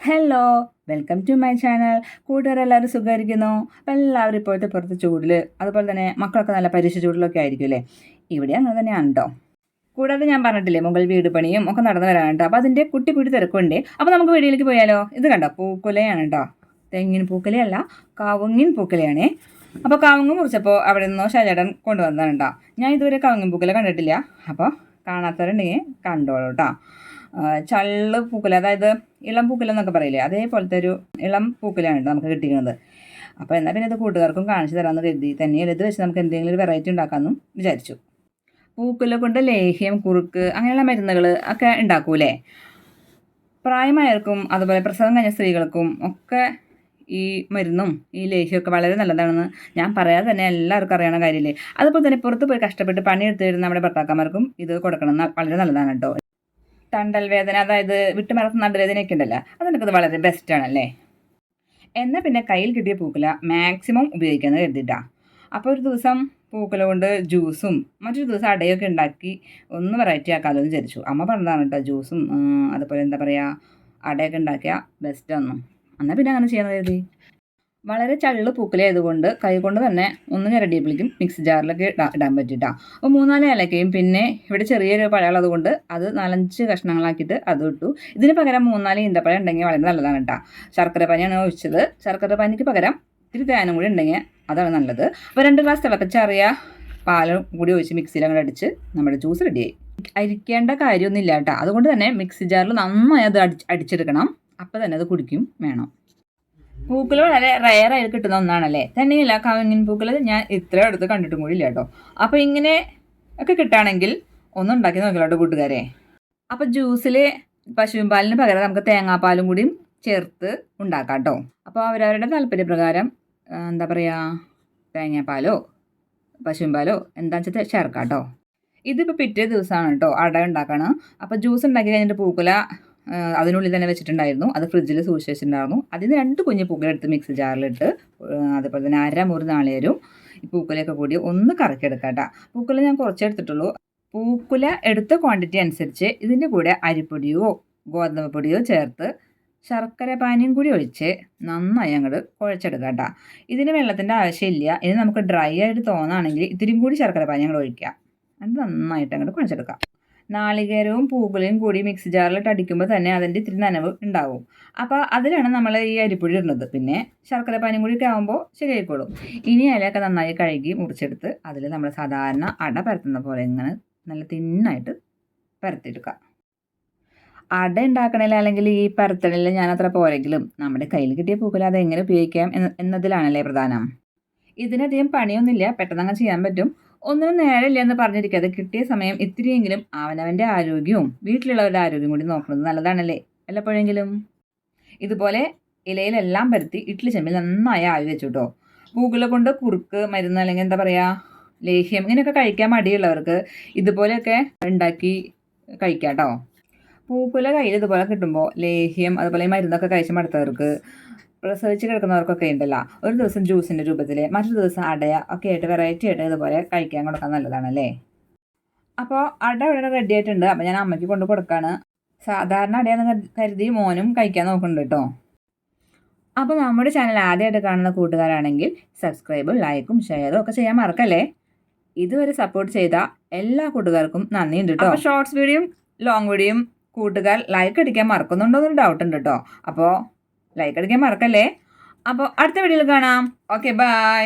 Hello welcome to my channel കൂട്ടുകാരെല്ലാവരും സുഖമായിരിക്കുന്നു. എല്ലാവരും ഇപ്പോഴത്തെ പുറത്ത് ചൂടിൽ അതുപോലെ തന്നെ മക്കളൊക്കെ നല്ല പരീക്ഷ ചൂടിലൊക്കെ ആയിരിക്കും അല്ലേ ഇവിടെ അങ്ങനെ തന്നെയാണ് കൂടാതെ ഞാൻ പറഞ്ഞിട്ടില്ലേ മുകൾ വീട് പണിയും ഒക്കെ നടന്നു വരാൻ കേട്ടോ. അപ്പോൾ അതിന്റെ കുട്ടി കുട്ടി തിരക്കുണ്ട്. അപ്പോൾ നമുക്ക് വീടിലേക്ക് പോയാലോ? ഇത് കണ്ടോ? പൂക്കുലയാണ് കേട്ടോ. തെങ്ങിൻ പൂക്കുലയല്ല കാവുങ്ങിൻ പൂക്കുലയാണേ. അപ്പോൾ കാവുങ്ങ് മുറിച്ചപ്പോൾ അവിടെ നിന്നോ ഷാജേട്ടൻ കൊണ്ടുവന്നതാണ് കേട്ടോ. ഞാൻ ഇതുവരെ കാവുങ്ങിൻ പൂക്കുല കണ്ടിട്ടില്ല. അപ്പോൾ കാണാത്തവരുണ്ടെങ്കിൽ കണ്ടോളൂ കേട്ടോ. ചള്ള് പൂക്കുല. അതായത് ഇളം പൂക്കുല എന്നൊക്കെ പറയില്ലേ? അതേപോലത്തെ ഒരു ഇളം പൂക്കലാണ് നമുക്ക് കിട്ടിയിരുന്നത് അപ്പോൾ എന്നാൽ പിന്നെ ഇത് കൂട്ടുകാർക്കും കാണിച്ചു തരാമെന്ന് കരുതി. തന്നെയല്ല ഇത് വെച്ച് നമുക്ക് എന്തെങ്കിലും ഒരു വെറൈറ്റി ഉണ്ടാക്കാമെന്നും വിചാരിച്ചു. പൂക്കല കൊണ്ട് ലേഹ്യം കുറുക്ക് അങ്ങനെയുള്ള മരുന്നുകൾ ഒക്കെ ഉണ്ടാക്കൂലേ? പ്രായമായവർക്കും അതുപോലെ പ്രസവം കഴിഞ്ഞ സ്ത്രീകൾക്കും ഒക്കെ ഈ മരുന്നും ഈ ലേഹ്യമൊക്കെ വളരെ നല്ലതാണെന്ന് ഞാൻ പറയാതെ തന്നെ എല്ലാവർക്കും അറിയണ കാര്യമില്ലേ? അതുപോലെ തന്നെ പുറത്ത് പോയി കഷ്ടപ്പെട്ട് പണിയെടുത്ത് വരുന്ന നമ്മുടെ ഭർത്താക്കന്മാർക്കും ഇത് കൊടുക്കണം. വളരെ നല്ലതാണ് കേട്ടോ. തണ്ടൽ വേദന അതായത് വിട്ടുമറത്ത് നടുവേദനയൊക്കെ ഉണ്ടല്ലോ അതിനൊക്കെ വളരെ ബെസ്റ്റ് ആണല്ലേ? എന്നാൽ പിന്നെ കയ്യിൽ കിട്ടിയ പൂക്കുല മാക്സിമം ഉപയോഗിക്കാമെന്ന് കരുതിട്ടാ. അപ്പോൾ ഒരു ദിവസം പൂക്കുല കൊണ്ട് ജ്യൂസും മറ്റൊരു ദിവസം അടയൊക്കെ ഉണ്ടാക്കി ഒന്ന് വെറൈറ്റി ആക്കാമല്ലോ എന്ന് വിചാരിച്ചു. അമ്മ പറഞ്ഞതാണ് കേട്ടോ ജ്യൂസും അതുപോലെ എന്താ പറയുക അടയൊക്കെ ഉണ്ടാക്കിയാൽ ബെസ്റ്റ് ഒന്നും എന്നാൽ പിന്നെ അങ്ങനെ ചെയ്യാൻ കരുതി? വളരെ ചള്ള് പൂക്കലായതുകൊണ്ട് കൊണ്ട് കൈകൊണ്ട് തന്നെ ഒന്ന് ഞരടിയപ്പോഴേക്കും മിക്സി ജാറിലൊക്കെ ഇടാ ഇടാൻ പറ്റിയിട്ടാ അപ്പോൾ മൂന്നാൽ ഏലക്കയും പിന്നെ ഇവിടെ ചെറിയൊരു പഴമുള്ളത് കൊണ്ട് അത് നാലഞ്ച് കഷ്ണങ്ങളാക്കിയിട്ട് അത് ഇട്ടു. ഇതിന് പകരം മൂന്നാൽ ഈന്തപ്പഴം ഉണ്ടെങ്കിൽ വളരെ നല്ലതാണ് കേട്ടോ ശർക്കര പനിയാണ് ഒഴിച്ചത്. ശർക്കര പനിക്ക് പകരം ഇത്തിരി തേനും കൂടി ഉണ്ടെങ്കിൽ അതാണ് നല്ലത്. അപ്പോൾ രണ്ട് ഗ്ലാസ് തിളപ്പിച്ചറിയ പാലും കൂടി ഒഴിച്ച് മിക്സിയിൽ അങ്ങോട്ട് അടിച്ച് നമ്മുടെ ജ്യൂസ് റെഡിയായി അരിക്കേണ്ട കാര്യമൊന്നുമില്ല കേട്ടോ അതുകൊണ്ട് തന്നെ മിക്സി ജാറിൽ നന്നായി അത് അടിച്ച് അടിച്ചെടുക്കണം. അപ്പോൾ തന്നെ അത് കുടിക്കും വേണം. പൂക്കൾ വളരെ റയർ ആയിട്ട് കിട്ടുന്ന ഒന്നാണല്ലേ? തന്നെയല്ല കവങ്ങിൻ പൂക്കൾ ഞാൻ ഇത്ര അടുത്ത് കണ്ടിട്ടും കൂടി ഇല്ല കേട്ടോ. ഇങ്ങനെ ഒക്കെ കിട്ടുകയാണെങ്കിൽ ഒന്ന് ഉണ്ടാക്കി നോക്കിലോട്ടോ കൂട്ടുകാരെ? അപ്പോൾ ജ്യൂസിൽ പശുവിൻ പാലിന് പകരം നമുക്ക് തേങ്ങാപ്പാലും കൂടിയും ചേർത്ത് ഉണ്ടാക്കാം കേട്ടോ. അപ്പോൾ അവരവരുടെ താല്പര്യപ്രകാരം എന്താ പറയുക തേങ്ങാപ്പാലോ പശുവിൻ പാലോ എന്താണെന്ന് വെച്ചാൽ ചേർക്കാം കേട്ടോ. ഇതിപ്പോൾ പിറ്റേ ദിവസമാണ് കേട്ടോ അട ഉണ്ടാക്കണം. അപ്പോൾ ജ്യൂസ് ഉണ്ടാക്കി കഴിഞ്ഞിട്ട് പൂക്കുല അതിനുള്ളിൽ തന്നെ വെച്ചിട്ടുണ്ടായിരുന്നു. അത് ഫ്രിഡ്ജിൽ സൂക്ഷിച്ച് വെച്ചിട്ടുണ്ടായിരുന്നു അതിന് രണ്ട് കുഞ്ഞ് പൂക്കളെടുത്ത് മിക്സി ജാറിലിട്ട് അതേപോലെ തന്നെ അര മുറി നാളികേരും ഈ പൂക്കുലയൊക്കെ കൂടി ഒന്ന് കറക്കിയെടുക്കാം കേട്ടോ പൂക്കുല ഞാൻ കുറച്ച് എടുത്തിട്ടുള്ളൂ. പൂക്കുല എടുത്ത ക്വാണ്ടിറ്റി അനുസരിച്ച് ഇതിന്റെ കൂടെ അരിപ്പൊടിയോ ഗോതമ്പ് പൊടിയോ ചേർത്ത് ശർക്കര പാനിയും കൂടി ഒഴിച്ച് നന്നായി അങ്ങോട്ട് കുഴച്ചെടുക്കാം കേട്ടോ ഇതിന് വെള്ളത്തിന്റെ ആവശ്യമില്ല. ഇനി നമുക്ക് ഡ്രൈ ആയിട്ട് തോന്നുകയാണെങ്കിൽ ഇത്തിരിയും കൂടി ശർക്കര പാനി അങ്ങോട്ട് ഒഴിക്കാം. അത് നന്നായിട്ട് അങ്ങോട്ട് കുഴച്ചെടുക്കാം. നാളികേരവും പൂക്കളയും കൂടി മിക്സി ജാറിലിട്ട് അടിക്കുമ്പോൾ തന്നെ അതിന്റെ ഇത്തിരി നനവ് ഉണ്ടാവും. അപ്പോൾ അതിലാണ് നമ്മൾ ഈ അരിപ്പൊടി ഇടുന്നത്. പിന്നെ ശർക്കര പാനിയും കൂടി ഒക്കെ ആകുമ്പോൾ ശരിയായിക്കോളും. ഇനി ഇലയൊക്കെ നന്നായി കഴുകി മുറിച്ചെടുത്ത് അതിൽ നമ്മൾ സാധാരണ അട പരത്തുന്ന പോലെ ഇങ്ങനെ നല്ല തിന്നായിട്ട് പരത്തിയെടുക്കുക. അട ഉണ്ടാക്കണില്ല അല്ലെങ്കിൽ ഈ പരത്തണില്ല ഞാൻ അത്ര പോരെങ്കിലും നമ്മുടെ കയ്യിൽ കിട്ടിയ പൂക്കൾ അത് എങ്ങനെ ഉപയോഗിക്കാം എന്ന എന്നതിലാണല്ലേ പ്രധാനം. ഇതിനധികം പണിയൊന്നുമില്ല. പെട്ടെന്ന് അങ്ങ് ചെയ്യാൻ പറ്റും. ഒന്നിനും നേരമില്ല എന്ന് പറഞ്ഞിരിക്കാതെ കിട്ടിയ സമയം ഇത്തിരിയെങ്കിലും അവനവന്റെ ആരോഗ്യവും വീട്ടിലുള്ളവരുടെ ആരോഗ്യം കൂടി നോക്കുന്നത് നല്ലതാണല്ലേ? വല്ലപ്പോഴെങ്കിലും? ഇതുപോലെ ഇലയിലെല്ലാം പരത്തി ഇഡ്ഡലി ചെമ്മിൽ നന്നായി ആവി വെച്ചു കേട്ടോ പൂക്കുല കൊണ്ട് കുറുക്ക് മരുന്ന് അല്ലെങ്കിൽ എന്താ പറയുക ലേഹ്യം ഇങ്ങനെയൊക്കെ കഴിക്കാൻ മടിയുള്ളവർക്ക് ഇതുപോലെയൊക്കെ ഉണ്ടാക്കി കഴിക്കാം കേട്ടോ പൂക്കുല കയ്യിൽ ഇതുപോലെ കിട്ടുമ്പോൾ ലേഹ്യം അതുപോലെ മരുന്നൊക്കെ കഴിച്ച് മടുത്തവർക്ക് പ്രസവിച്ച് കിടക്കുന്നവർക്കൊക്കെ ഉണ്ടല്ലോ. ഒരു ദിവസം ജ്യൂസിന്റെ രൂപത്തിൽ മറ്റൊരു ദിവസം അടയ ഒക്കെ ആയിട്ട് വെറൈറ്റി ആയിട്ട് ഇതുപോലെ കഴിക്കാൻ കൊടുക്കാൻ നല്ലതാണല്ലേ? അപ്പോൾ അട ഇവിടെ റെഡി ആയിട്ടുണ്ട്. അപ്പോൾ ഞാൻ അമ്മയ്ക്ക് കൊണ്ട് കൊടുക്കാണ്. സാധാരണ അടയാന്ന് കരുതി- മോനും കഴിക്കാൻ നോക്കുന്നുണ്ട് കേട്ടോ. അപ്പോൾ നമ്മുടെ ചാനൽ ആദ്യമായിട്ട് കാണുന്ന കൂട്ടുകാരാണെങ്കിൽ സബ്സ്ക്രൈബും ലൈക്കും ഷെയറും ഒക്കെ ചെയ്യാൻ മറക്കല്ലേ? ഇതുവരെ സപ്പോർട്ട് ചെയ്ത എല്ലാ കൂട്ടുകാർക്കും നന്ദിയുണ്ട് കേട്ടോ. ഷോർട്സ് വീഡിയോയും ലോങ് വീഡിയോയും കൂട്ടുകാർ ലൈക്ക് അടിക്കാൻ മറക്കുന്നുണ്ടോ എന്നൊരു ഡൗട്ട് ഉണ്ട് കേട്ടോ. അപ്പോൾ ലൈക്ക് അടിക്കാൻ മറക്കല്ലേ? അപ്പോൾ അടുത്ത വീഡിയോയിൽ കാണാം. Okay bye